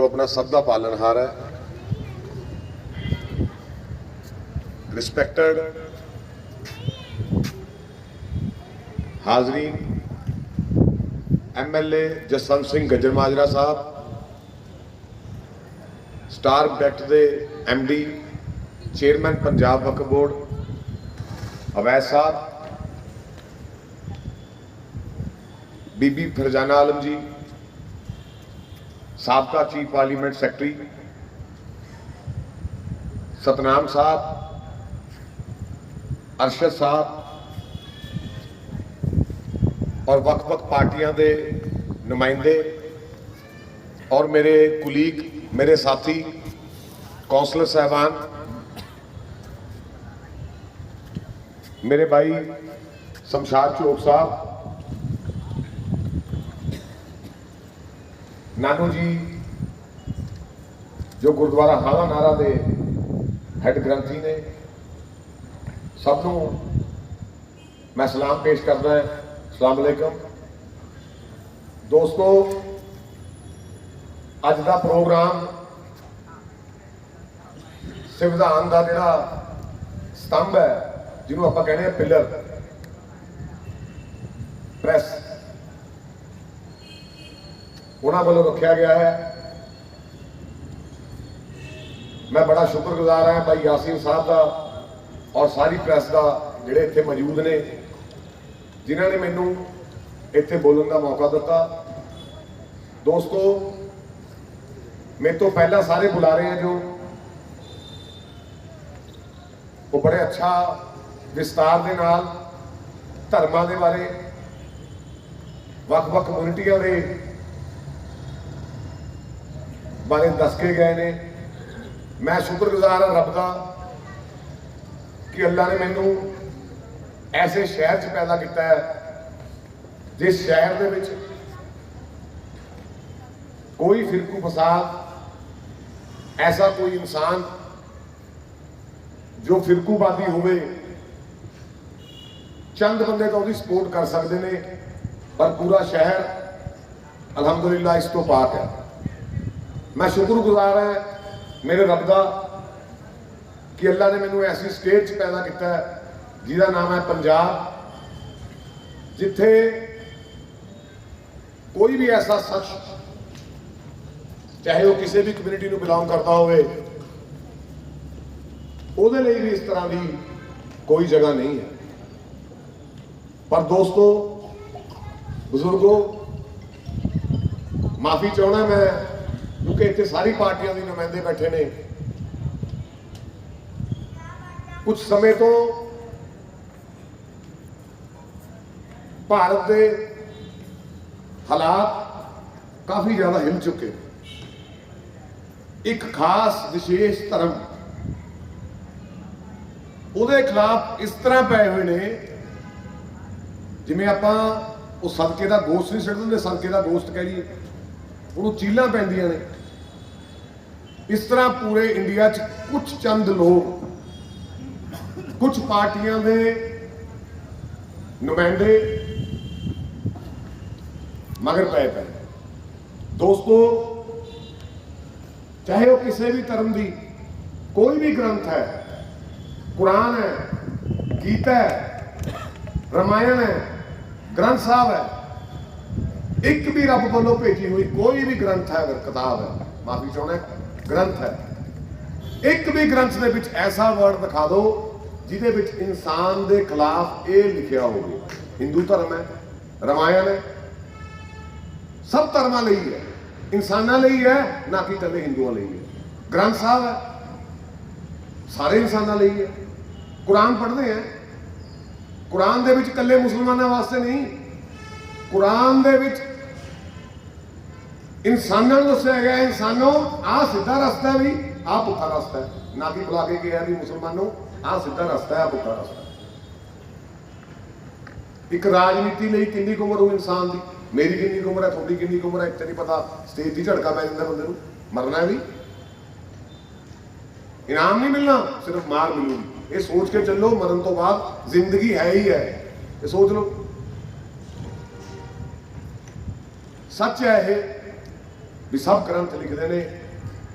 ਜੋ ਆਪਣਾ ਸਭ ਦਾ ਪਾਲਣਹਾਰ ਹੈ। Respected ਹਾਜ਼ਰੀਨ MLA Jaswant Singh Gajjar Majra Sahib, star bat ਦੇ MD chairman Punjab Waqf board, Awais Sahib, Bibi Farzana Alam ji ਸਾਬਕਾ chief parliament secretary, Satnam Sahib, Arshad Sahib, ਔਰ ਵੱਖ-ਵੱਖ ਪਾਰਟੀਆਂ ਦੇ ਨੁਮਾਇੰਦੇ ਔਰ ਮੇਰੇ ਕੁਲੀਗ, ਮੇਰੇ ਸਾਥੀ, ਕੌਂਸਲਰ ਸਾਹਿਬਾਨ, ਮੇਰੇ ਭਾਈ ਸ਼ਮਸ਼ਾਦ ਚੌਕ ਸਾਹਿਬ ਨਾਨੂ ਜੀ, ਜੋ ਗੁਰਦੁਆਰਾ ਹਾਵਾ ਨਾਰਾ ਦੇ ਹੈੱਡ ਗ੍ਰੰਥੀ ਨੇ, ਸਭ ਨੂੰ ਮੈਂ ਸਲਾਮ ਪੇਸ਼ ਕਰਦਾ ਹਾਂ। ਅਸਲਾਮ ਅਲੈਕਮ। ਦੋਸਤੋ, ਅੱਜ ਦਾ ਪ੍ਰੋਗਰਾਮ ਸੰਵਿਧਾਨ ਦਾ ਜਿਹੜਾ ਸਤੰਭ ਹੈ, ਜਿਹਨੂੰ ਆਪਾਂ ਕਹਿੰਦੇ ਆ ਪਿਲਰ। ਪ੍ਰੈਸ। ਉਹਨਾਂ ਵੱਲੋਂ ਰੱਖਿਆ ਗਿਆ ਹੈ। ਮੈਂ ਬੜਾ ਸ਼ੁਕਰਗੁਜ਼ਾਰ ਹਾਂ ਭਾਈ ਯਾਸੀਨ ਸਾਹਿਬ ਦਾ ਔਰ ਸਾਰੀ ਪ੍ਰੈਸ ਦਾ ਜਿਹੜੇ ਇੱਥੇ ਮੌਜੂਦ ਨੇ, ਜਿਨ੍ਹਾਂ ਨੇ ਮੈਨੂੰ ਇੱਥੇ ਬੋਲਣ ਦਾ ਮੌਕਾ ਦਿੱਤਾ। ਦੋਸਤੋ, ਮੇਰੇ ਤੋਂ ਪਹਿਲਾਂ ਸਾਰੇ ਬੁਲਾਰੇ ਆ ਜੋ। ਉਹ ਬੜੇ ਅੱਛਾ ਵਿਸਤਾਰ ਦੇ ਨਾਲ ਧਰਮਾਂ ਦੇ ਬਾਰੇ, ਵੱਖ-ਵੱਖ ਕਮਿਊਨਿਟੀਆਂ ਦੇ ਬਾਰੇ ਦੱਸ ਕੇ ਗਏ ਨੇ ਮੈਂ ਸ਼ੁਕਰਗੁਜ਼ਾਰ ਹਾਂ ਰੱਬ ਦਾ ਕਿ ਅੱਲਾ ਨੇ ਮੈਨੂੰ ਐਸੇ ਸ਼ਹਿਰ 'ਚ ਪੈਦਾ ਕੀਤਾ ਹੈ ਜਿਸ ਸ਼ਹਿਰ ਦੇ ਵਿੱਚ ਕੋਈ ਫਿਰਕੂ ਫਸਾਦ ਐਸਾ ਕੋਈ ਇਨਸਾਨ ਜੋ ਫਿਰਕੂਬਾਦੀ ਹੋਵੇ ਚੰਦ ਬੰਦੇ ਤਾਂ ਉਹਦੀ ਸਪੋਰਟ ਕਰ ਸਕਦੇ ਨੇ ਪਰ ਪੂਰਾ ਸ਼ਹਿਰ ਅਲਹਮਦੁਲਿਲਾ ਇਸ ਤੋਂ ਪਾਕ ਹੈ ਮੈਂ ਸ਼ੁਕਰਗੁਜ਼ਾਰ ਹਾਂ ਮੇਰੇ ਰੱਬ ਦਾ ਕਿ ਅੱਲਾ ਨੇ ਮੈਨੂੰ ਐਸੀ ਸਟੇਟ 'ਚ ਪੈਦਾ ਕੀਤਾ ਜਿਹਦਾ ਨਾਮ ਹੈ ਪੰਜਾਬ, ਜਿੱਥੇ ਕੋਈ ਵੀ ਐਸਾ ਸ਼ਖਸ, ਚਾਹੇ ਉਹ ਕਿਸੇ ਵੀ ਕਮਿਊਨਿਟੀ ਨੂੰ ਬਿਲੋਂਗ ਕਰਦਾ ਹੋਵੇ, ਉਹਦੇ ਲਈ ਵੀ ਇਸ ਤਰ੍ਹਾਂ ਦੀ ਕੋਈ ਜਗ੍ਹਾ ਨਹੀਂ ਹੈ। ਪਰ ਦੋਸਤੋ, ਬਜ਼ੁਰਗੋ, ਮਾਫੀ ਚਾਹਣਾ ਮੈਂ ਕਿਉਂਕਿ ਇੱਥੇ ਸਾਰੀ ਪਾਰਟੀਆਂ ਦੇ ਨੁਮਾਇੰਦੇ ਬੈਠੇ ਨੇ। ਕੁਝ ਸਮੇਂ ਤੋਂ ਭਾਰਤ ਦੇ ਹਾਲਾਤ ਕਾਫੀ ਜ਼ਿਆਦਾ ਹਿਲ ਚੁੱਕੇ ਨੇ। ਇੱਕ ਖਾਸ ਵਿਸ਼ੇਸ਼ ਧਰਮ, ਉਹਦੇ ਖਿਲਾਫ ਇਸ ਤਰ੍ਹਾਂ ਪਏ ਹੋਏ ਨੇ, ਜਿਵੇਂ ਆਪਾਂ ਉਹ ਸਦਕੇ ਦਾ ਗੋਸ਼ਤ ਨਹੀਂ ਛੱਡਦੇ ਸਦਕੇ ਦਾ ਗੋਸ਼ਤ ਕਹਿ ਲਈਏ। ਉਹਨੂੰ ਚੀਲਾਂ ਪੈਂਦੀਆਂ ਨੇ। ਇਸ ਤਰ੍ਹਾਂ ਪੂਰੇ ਇੰਡੀਆ 'ਚ ਕੁਝ ਚੰਦ ਲੋਕ ਕੁਝ ਪਾਰਟੀਆਂ ਦੇ ਨੁਮਾਇੰਦੇ ਮਗਰ ਪਏ ਪਏ ਦੋਸਤੋ, ਚਾਹੇ ਉਹ ਕਿਸੇ ਵੀ ਧਰਮ ਦੀ ਕੋਈ ਵੀ ਗ੍ਰੰਥ ਹੈ, ਕੁਰਾਨ ਹੈ, ਗੀਤਾ ਹੈ, ਰਮਾਇਣ ਹੈ, ਗ੍ਰੰਥ ਸਾਹਿਬ ਹੈ ਇੱਕ ਵੀ ਰੱਬ ਵੱਲੋਂ ਭੇਜੀ ਹੋਈ ਕੋਈ ਵੀ ਗ੍ਰੰਥ ਹੈ, ਅਗਰ ਕਿਤਾਬ ਹੈ, ਮਾਫੀ ਚਾਹੁੰਦਾ ਗ੍ਰੰਥ ਹੈ। ਇੱਕ ਵੀ ਗ੍ਰੰਥ ਦੇ ਵਿੱਚ ਐਸਾ ਵਰਡ ਦਿਖਾ ਦਿਓ, ਜਿਹਦੇ ਵਿੱਚ ਇਨਸਾਨ ਦੇ ਖਿਲਾਫ ਇਹ ਲਿਖਿਆ ਹੋਵੇ। ਹਿੰਦੂ ਧਰਮ ਹੈ, ਰਮਾਇਣ ਹੈ, ਸਭ ਧਰਮਾਂ ਲਈ ਹੈ। ਇਨਸਾਨਾਂ ਲਈ ਹੈ, ਨਾ ਕਿ ਇਕੱਲੇ ਹਿੰਦੂਆਂ ਲਈ ਹੈ। ਗ੍ਰੰਥ ਸਾਹਿਬ ਹੈ, ਸਾਰੇ ਇਨਸਾਨਾਂ ਲਈ ਹੈ। ਕੁਰਾਨ ਪੜ੍ਹਦੇ ਆ ਕੁਰਾਨ ਦੇ ਵਿੱਚ ਇਕੱਲੇ ਮੁਸਲਮਾਨਾਂ ਵਾਸਤੇ ਨਹੀਂ। ਕੁਰਾਨ ਦੇ ਵਿੱਚ ਇਨਸਾਨਾਂ ਨੂੰ ਦੱਸਿਆ ਗਿਆ, ਇਨਸਾਨੋ, ਆਹ ਸਿੱਧਾ ਰਸਤਾ ਵੀ ਆਹ ਪੁੱਠਾ ਰਸਤਾ ਨਾ ਕਿ ਬੁਲਾ ਕੇ ਕਿਹਾ ਵੀ ਮੁਸਲਮਾਨੋ, ਆਹ ਸਿੱਧਾ ਰਸਤਾ ਹੈ ਪੁੱਠਾ ਰਸਤਾ ਇੱਕ ਰਾਜਨੀਤੀ ਲਈ ਕਿੰਨੀ ਕੁ ਉਮਰ ਹੋ ਇਨਸਾਨ ਦੀ? ਮੇਰੀ ਕਿੰਨੀ ਕੁ ਉਮਰ ਹੈ, ਤੁਹਾਡੀ ਕਿੰਨੀ ਉਮਰ ਹੈ? ਇੱਥੇ ਨਹੀਂ ਪਤਾ। ਸਟੇਜ ਦੀ ਝੜਕਾ ਪੈ ਜਾਂਦਾ ਬੰਦੇ ਨੂੰ। ਮਰਨਾ ਵੀ। ਇਨਾਮ ਨਹੀਂ ਮਿਲਣਾ, ਸਿਰਫ ਮਾਰ ਮਿਲੂਗੀ। ਇਹ ਸੋਚ ਕੇ ਚੱਲੋ, ਮਰਨ ਤੋਂ ਬਾਅਦ ਜ਼ਿੰਦਗੀ ਹੈ ਹੀ ਹੈ। ਇਹ ਸੋਚ ਲਓ। ਸੱਚ ਹੈ ਇਹ। ਵੀ ਸਭ ਗ੍ਰੰਥ ਲਿਖਦੇ ਨੇ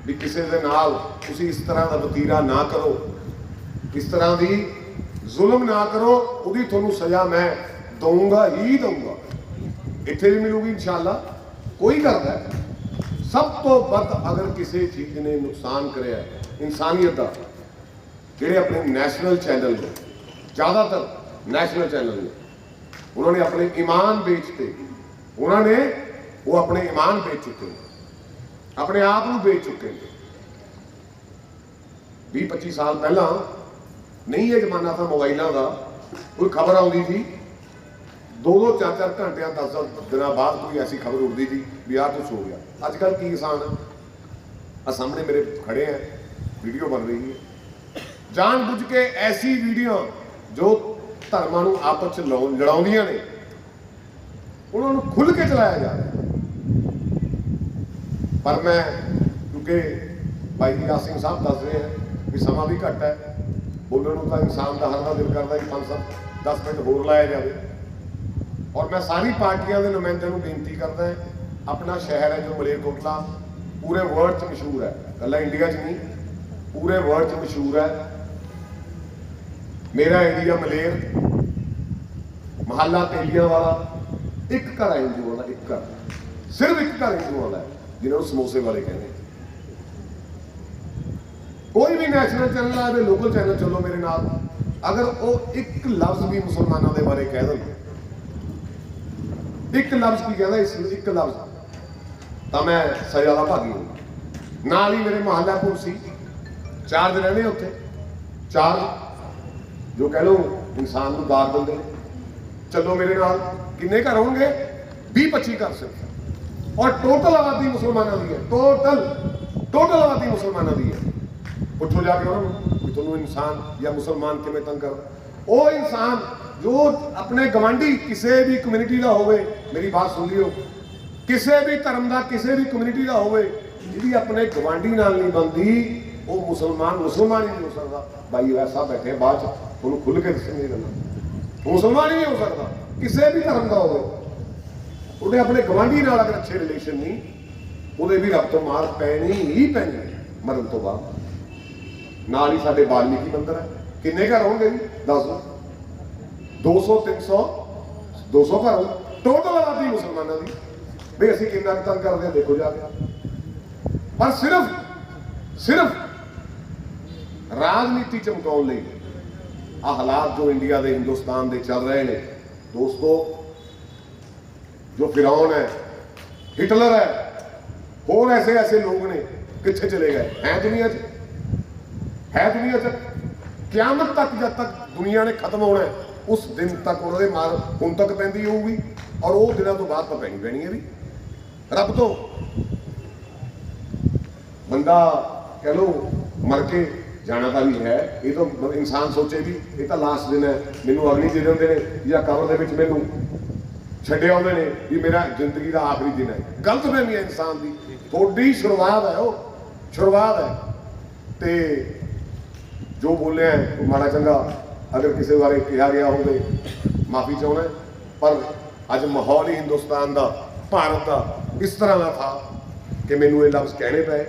ਵੀ ਕਿਸੇ ਦੇ ਨਾਲ ਤੁਸੀਂ ਇਸ ਤਰ੍ਹਾਂ ਦਾ ਵਤੀਰਾ ਨਾ ਕਰੋ। ਇਸ ਤਰ੍ਹਾਂ ਦੀ ਜ਼ੁਲਮ ਨਾ ਕਰੋ, ਉਹਦੀ ਤੁਹਾਨੂੰ ਸਜ਼ਾ ਮੈਂ ਦਊਂਗਾ, ਹੀ ਦਊਂਗਾ। ਇੱਥੇ ਵੀ ਮਿਲੂਗੀ ਇਨਸ਼ਾਅੱਲਾ। ਕੋਈ ਕਰਦਾ ਸਭ ਤੋਂ ਵੱਧ ਅਗਰ ਕਿਸੇ ਚੀਜ਼ ਨੇ ਨੁਕਸਾਨ ਕਰਿਆ ਇਨਸਾਨੀਅਤ ਦਾ, ਜਿਹੜੇ ਆਪਣੇ ਨੈਸ਼ਨਲ ਚੈਨਲ ਨੇ, ਜ਼ਿਆਦਾਤਰ ਨੈਸ਼ਨਲ ਚੈਨਲ ਨੇ, ਉਹਨਾਂ ਨੇ ਆਪਣੇ ਈਮਾਨ ਵੇਚਤੇ ਉਹਨਾਂ ਨੇ ਉਹ ਆਪਣੇ ਈਮਾਨ ਵੇਚ ਚੁੱਕੇ ਨੇ ਆਪਣੇ ਆਪ ਨੂੰ ਵੇਚ ਚੁੱਕੇ ਨੇ। 20 25 ਸਾਲ ਪਹਿਲਾਂ ਨਹੀਂ ਇਹ ਜ਼ਮਾਨਾ ਤਾਂ ਮੋਬਾਈਲਾਂ ਦਾ ਕੋਈ ਖਬਰ ਆਉਂਦੀ ਸੀ। ਦੋ ਦੋ ਚਾਰ ਚਾਰ ਘੰਟਿਆਂ 10 ਦਸ ਦਿਨਾਂ ਬਾਅਦ ਕੋਈ ਐਸੀ ਖਬਰ ਉੱਠਦੀ ਸੀ ਵੀ ਆਹ ਕੁਛ ਹੋ ਗਿਆ। ਅੱਜ ਕੱਲ ਕੀ ਕਿਸਾਨ ਆ? ਸਾਹਮਣੇ ਮੇਰੇ ਖੜੇ ਆ, ਵੀਡੀਓ ਬਣ ਰਹੀ ਹੈ। ਜਾਣ ਬੁੱਝ ਕੇ ਐਸੀ ਵੀਡੀਓ ਜੋ ਧਰਮਾਂ ਨੂੰ ਆਪਸ ਚ ਲੜਾਉ- ਲੜਾਉਂਦੀਆਂ ਨੇ, ਉਹਨਾਂ ਨੂੰ ਖੁੱਲ ਕੇ ਚਲਾਇਆ ਜਾ ਰਿਹਾ। ਪਰ ਮੈਂ ਕਿਉਂਕਿ ਭਾਈ ਜੀ ਸਿੰਘ ਸਾਹਿਬ ਦੱਸ ਰਹੇ ਆ ਕਿ ਸਮਾਂ ਵੀ ਘੱਟ ਹੈ। ਬੋਲਣ ਨੂੰ ਤਾਂ ਇਨਸਾਨ ਦਾ ਹਰ ਦਾ ਦਿਲ ਕਰਦਾ ਕਿ 5 10 ਮਿੰਟ ਹੋਰ ਲਾਇਆ ਜਾਵੇ। ਔਰ ਮੈਂ ਸਾਰੀ ਪਾਰਟੀਆਂ ਦੇ ਨੁਮਾਇੰਦਿਆਂ ਨੂੰ ਬੇਨਤੀ ਕਰਦਾ ਹਾਂ ਆਪਣਾ ਸ਼ਹਿਰ ਹੈ ਜੋ ਮਲੇਰਕੋਟਲਾ ਪੂਰੇ ਵਰਲਡ 'ਚ ਮਸ਼ਹੂਰ ਹੈ। ਕੱਲਾ ਇੰਡੀਆ 'ਚ ਨਹੀਂ ਪੂਰੇ ਵਰਲਡ 'ਚ ਮਸ਼ਹੂਰ ਹੈ। ਮੇਰਾ ਏਰੀਆ ਮਲੇਰ ਮਹੱਲਾ ਤੇਲੀਆਂ ਵਾਲਾ ਇੱਕ ਘਰ ਹੈ ਹਿੰਦੂਆਂ ਦਾ ਇੱਕ ਘਰ। ਸਿਰਫ ਇੱਕ ਘਰ ਹਿੰਦੂਆਂ ਦਾ ਹੈ, ਜਿਹਨਾਂ ਨੂੰ ਸਮੋਸੇ ਵਾਲੇ ਕਹਿੰਦੇ ਕੋਈ ਵੀ ਨੈਸ਼ਨਲ ਚੈਨਲ ਆ ਲੋਕਲ ਚੈਨਲ ਚੱਲੋ ਮੇਰੇ ਨਾਲ। ਅਗਰ ਉਹ ਇੱਕ ਲਫ਼ਜ਼ ਵੀ ਮੁਸਲਮਾਨਾਂ ਦੇ ਬਾਰੇ ਕਹਿ ਦੇਣ। ਇੱਕ ਲਫ਼ਜ਼ ਕੀ ਕਹਿੰਦਾ ਇਸ ਇੱਕ ਲਫ਼ਜ਼। ਤਾਂ ਮੈਂ ਸਜ਼ਾ ਦਾ ਭਾਗੀ ਹਾਂ। ਨਾਲ ਹੀ ਮੇਰੇ ਮਹੱਲਾ ਪੁਲਸੀ ਚਾਰ ਦਿਨ ਰਹਿੰਦੇ ਉੱਥੇ। ਚਾਰ ਜੋ ਕਹਿ ਲਓ ਇਨਸਾਨ ਨੂੰ ਦਾਗ ਦਿੰਦੇ ਚੱਲੋ ਮੇਰੇ ਨਾਲ। ਕਿੰਨੇ ਘਰ ਹੋਣਗੇ? 20 25 ਘਰ ਸਿਰਫ। ਔਰ ਟੋਟਲ ਆਬਾਦੀ ਮੁਸਲਮਾਨਾਂ ਦੀ ਹੈ। ਟੋਟਲ ਟੋਟਲ ਆਬਾਦੀ ਮੁਸਲਮਾਨਾਂ ਦੀ ਹੈ। ਪੁੱਛੋ ਜਾ ਕੇ ਉਹਨਾਂ ਨੂੰ ਵੀ ਤੁਹਾਨੂੰ ਇਨਸਾਨ ਜਾਂ ਮੁਸਲਮਾਨ ਕਿਵੇਂ ਤੰਗ ਕਰਦਾ। ਉਹ ਇਨਸਾਨ ਜੋ ਆਪਣੇ ਗਵਾਂਢੀ ਕਿਸੇ ਵੀ ਕਮਿਊਨਿਟੀ ਦਾ ਹੋਵੇ, ਮੇਰੀ ਬਾਤ ਸੁਣ ਲਿਓ। ਕਿਸੇ ਵੀ ਧਰਮ ਦਾ ਕਿਸੇ ਵੀ ਕਮਿਊਨਿਟੀ ਦਾ ਹੋਵੇ, ਜਿਹਦੀ ਆਪਣੇ ਗਵਾਂਢੀ ਨਾਲ ਨਹੀਂ ਬੰਦੀ ਉਹ ਮੁਸਲਮਾਨ ਮੁਸਲਮਾਨ ਹੀ ਨਹੀਂ ਹੋ ਸਕਦਾ। ਭਾਈ ਵੈਸਾ ਬੈਠੇ ਬਾਅਦ ਚ ਉਹਨੂੰ ਖੁੱਲ ਕੇ ਦੱਸਣ ਦੱਸਣਗੇ ਗੱਲਾਂ। ਮੁਸਲਮਾਨ ਹੀ ਨਹੀਂ ਹੋ ਸਕਦਾ। ਕਿਸੇ ਵੀ ਧਰਮ ਦਾ ਹੋਵੇ। ਉਹਦੇ ਆਪਣੇ ਗਵਾਂਢੀ ਨਾਲ ਅਗਰ ਅੱਛੇ ਰਿਲੇਸ਼ਨ ਨਹੀਂ, ਉਹਦੇ ਵੀ ਰੱਬ ਤੋਂ ਮਾਰ ਪੈਣੀ, ਹੀ ਪੈਣੀ ਹੈ, ਮਰਨ ਤੋਂ ਬਾਅਦ। ਨਾਲ ਹੀ ਸਾਡੇ ਬਾਲਮੀਕੀ ਮੰਦਰ ਹੈ। ਕਿੰਨੇ ਘਰ ਹੋਣਗੇ ਜੀ? ਦੱਸ ਦਿਓ। 200 300 200 ਘਰ ਟੋਟਲ ਆਬਾਦੀ ਮੁਸਲਮਾਨਾਂ ਦੀ। ਵੀ ਅਸੀਂ ਕਿੰਨਾ ਕੁ ਤੰਗ ਕਰਦੇ ਹਾਂ ਦੇਖੋ ਜਾ ਕੇ। ਪਰ ਸਿਰਫ ਸਿਰਫ ਰਾਜਨੀਤੀ ਚਮਕਾਉਣ ਲਈ ਆ ਹਾਲਾਤ ਜੋ ਇੰਡੀਆ ਦੇ, ਹਿੰਦੁਸਤਾਨ ਦੇ ਚੱਲ ਰਹੇ ਨੇ, ਦੋਸਤੋ ਜੋ ਫਿਰੌਨ ਹੈ ਹਿਟਲਰ ਹੈ। ਹੋਰ ਐਸੇ ਐਸੇ ਲੋਕ ਨੇ, ਕਿੱਥੇ ਚਲੇ ਗਏ? ਹੈ ਦੁਨੀਆ 'ਚ? ਹੈ ਦੁਨੀਆ 'ਚ? ਕਿਆਮਤ ਤੱਕ ਜਦ ਤੱਕ ਦੁਨੀਆ ਨੇ ਖਤਮ ਹੋਣਾ ਉਸ ਦਿਨ ਤੱਕ ਉਹਨਾਂ ਦੇ ਮਾਰ ਹੁਣ ਤੱਕ ਪੈਂਦੀ ਹੋਊਗੀ। ਔਰ ਉਹ ਦਿਨਾਂ ਤੋਂ ਬਾਅਦ ਤਾਂ ਪੈਣੀ ਪੈਣੀ ਹੈ ਵੀ। ਰੱਬ ਤੋਂ। ਬੰਦਾ ਕਹ ਲੋ ਮਰ ਕੇ ਜਾਣਾ ਤਾਂ ਵੀ ਹੈ। ਇਹ ਤਾਂ ਇਨਸਾਨ ਸੋਚੇ ਵੀ ਇਹ ਤਾਂ ਲਾਸਟ ਦਿਨ ਹੈ। ਮੈਨੂੰ ਅਗਲੀ ਦੇ ਦਿੰਦੇ ਨੇ ਜਾਂ ਕਬਰ ਦੇ ਵਿੱਚ ਮੈਨੂੰ ਛੱਡੇ ਆਉਂਦੇ ਨੇ ਵੀ ਮੇਰਾ ਜ਼ਿੰਦਗੀ ਦਾ ਆਖਰੀ ਦਿਨ ਹੈ। ਗਲਤ ਫਹਿਮੀ ਹੈ ਇਨਸਾਨ ਦੀ। ਥੋੜੀ ਸ਼ੁਰੂਆਤ ਹੈ ਉਹ। ਸ਼ੁਰੂਆਤ ਹੈ। ਤੇ ਜੋ ਬੋਲਿਆ ਉਹ ਮਾੜਾ ਚੰਗਾ, ਅਗਰ ਕਿਸੇ ਬਾਰੇ ਕਿਹਾ ਗਿਆ ਹੋਵੇ, ਮਾਫੀ ਚਾਹੁੰਦਾ ਪਰ ਅੱਜ ਮਾਹੌਲ ਹੀ ਹਿੰਦੁਸਤਾਨ ਦਾ, ਭਾਰਤ ਦਾ, ਇਸ ਤਰ੍ਹਾਂ ਦਾ ਥਾ ਕਿ ਮੈਨੂੰ ਇਹ ਲਫ਼ਜ਼ ਕਹਿਣੇ ਪਏ।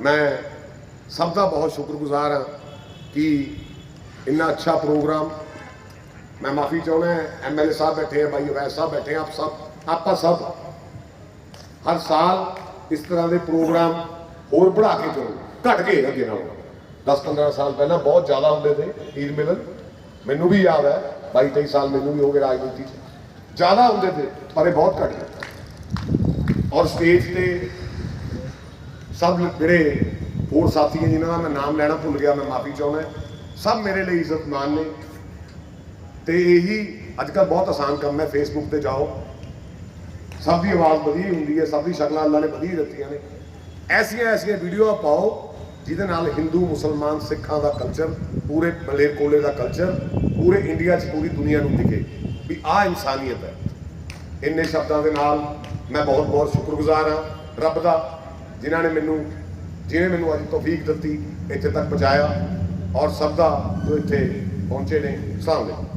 ਮੈਂ ਸਭ ਦਾ ਬਹੁਤ ਸ਼ੁਕਰਗੁਜ਼ਾਰ ਹਾਂ ਕਿ ਇੰਨਾ ਅੱਛਾ ਪ੍ਰੋਗਰਾਮ ਮੈਂ ਮਾਫੀ ਚਾਹੁੰਦਾ ਐਮਐਲਏ ਸਾਹਿਬ ਬੈਠੇ ਆ, ਭਾਈ ਵੈਸ ਸਾਹਿਬ ਬੈਠੇ ਆ, ਆਪ ਸਭ, ਆਪਾਂ ਸਭ ਹਰ ਸਾਲ ਇਸ ਤਰ੍ਹਾਂ ਦੇ ਪ੍ਰੋਗਰਾਮ ਹੋਰ ਵਧਾ ਕੇ ਕਰੋ, ਘਟ ਗਏ ਅੱਗੇ ਨਾਲੋਂ। 10-15 ਸਾਲ ਪਹਿਲਾਂ ਬਹੁਤ ਜ਼ਿਆਦਾ ਹੁੰਦੇ ਸੀ ਈਦ ਮਿਲਨ ਮੈਨੂੰ ਵੀ ਯਾਦ ਹੈ 22-23 ਸਾਲ ਮੈਨੂੰ ਵੀ ਹੋ ਗਏ ਰਾਜਨੀਤੀ 'ਚ। ਜ਼ਿਆਦਾ ਹੁੰਦੇ ਸੀ ਪਰ ਇਹ ਬਹੁਤ ਘਟ ਗਏ। ਔਰ ਸਟੇਜ ਤੇ ਸਭ ਜਿਹੜੇ ਹੋਰ ਸਾਥੀ ਹੈ, ਜਿਨ੍ਹਾਂ ਦਾ ਮੈਂ ਨਾਮ ਲੈਣਾ ਭੁੱਲ ਗਿਆ, ਮੈਂ ਮਾਫੀ ਚਾਹੁੰਦਾ ਸਭ ਮੇਰੇ ਲਈ ਇੱਜ਼ਤਮਾਨ ਨੇ। ਤੇ ਇਹੀ ਅੱਜ ਕੱਲ੍ਹ ਬਹੁਤ ਆਸਾਨ ਕੰਮ ਹੈ ਫੇਸਬੁੱਕ ਤੇ ਜਾਓ। ਸਭ ਦੀ ਆਵਾਜ਼ ਵਧੀਆ ਹੁੰਦੀ ਹੈ, ਸਭ ਦੀ ਸ਼ਕਲਾਂ ਅੱਲਾ ਨੇ ਵਧੀਆ ਦਿੱਤੀਆਂ ਨੇ। ਐਸੀਆਂ ਐਸੀਆਂ ਵੀਡੀਓ ਪਾਓ, ਜਿਹਦੇ ਨਾਲ ਹਿੰਦੂ ਮੁਸਲਮਾਨ, ਸਿੱਖਾਂ ਦਾ ਕਲਚਰ ਪੂਰੇ ਮਲੇਰਕੋਲੇ ਦਾ ਕਲਚਰ ਪੂਰੇ ਇੰਡੀਆ 'ਚ ਪੂਰੀ ਦੁਨੀਆ ਨੂੰ ਦਿਖੇ। ਵੀ ਆਹ ਇਨਸਾਨੀਅਤ ਹੈ। ਇੰਨੇ ਸ਼ਬਦਾਂ ਦੇ ਨਾਲ ਮੈਂ ਬਹੁਤ ਬਹੁਤ ਸ਼ੁਕਰਗੁਜ਼ਾਰ ਹਾਂ ਰੱਬ ਦਾ, ਜਿਨ੍ਹਾਂ ਨੇ ਮੈਨੂੰ ਜਿਹਨੇ ਮੈਨੂੰ ਅੱਜ ਤੌਫੀਕ ਦਿੱਤੀ, ਇੱਥੇ ਤੱਕ ਪਹੁੰਚਾਇਆ, ਔਰ ਸਭ ਦਾ ਜੋ ਇੱਥੇ ਪਹੁੰਚੇ ਨੇ ਸਾਹਮਣੇ